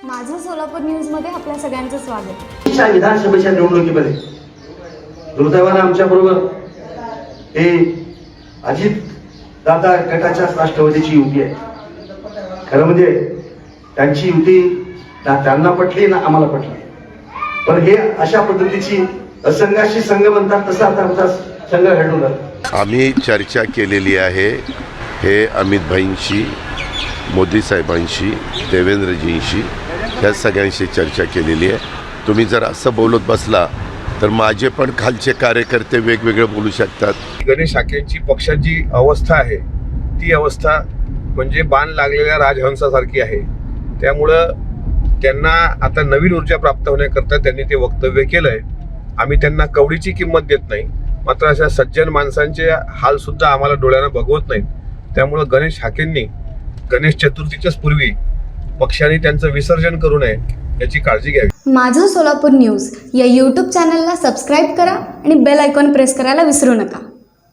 सोलापूर न्यूजमध्ये आपल्या सगळ्यांचं स्वागत. च्या विधानसभेच्या निवडणुकीमध्ये दुर्दैवानं आमच्या बरोबर हे अजित दादा गटाच्या राष्ट्रवादीची युती आहे. खरं म्हणजे त्यांची युती ना त्यांना पटली ना आम्हाला पटली. पण हे अशा पद्धतीची असंघाशी संघ म्हणतात तसा आता आमचा संघ घडून आम्ही चर्चा केलेली आहे हे अमित भाईंशी मोदी साहेबांशी देवेंद्रजींशी. ह्या सगळ्यांशी चर्चा केलेली आहे. तुम्ही जर असं बोलत बसला तर माझे पण खालचे कार्यकर्ते वेगवेगळे बोलू शकतात. गणेश शाखेची पक्षाची अवस्था आहे ती अवस्था म्हणजे बाण लागलेल्या राजहंसासारखी आहे. त्यामुळं त्यांना आता नवीन ऊर्जा प्राप्त होण्याकरता त्यांनी ते वक्तव्य केलंय. आम्ही त्यांना कवडीची किंमत देत नाही मात्र अशा सज्जन माणसांचे हाल सुद्धा आम्हाला डोळ्यानं बघवत नाहीत. त्यामुळं गणेश हाकेंनी गणेश चतुर्थीच्याच पूर्वी पक्षांनी त्यांचं विसर्जन करू नये याची काळजी घ्यावी. माझं सोलापूर न्यूज या यूट्यूब चॅनलला सबस्क्राईब करा आणि बेल आयकॉन प्रेस करायला विसरू नका.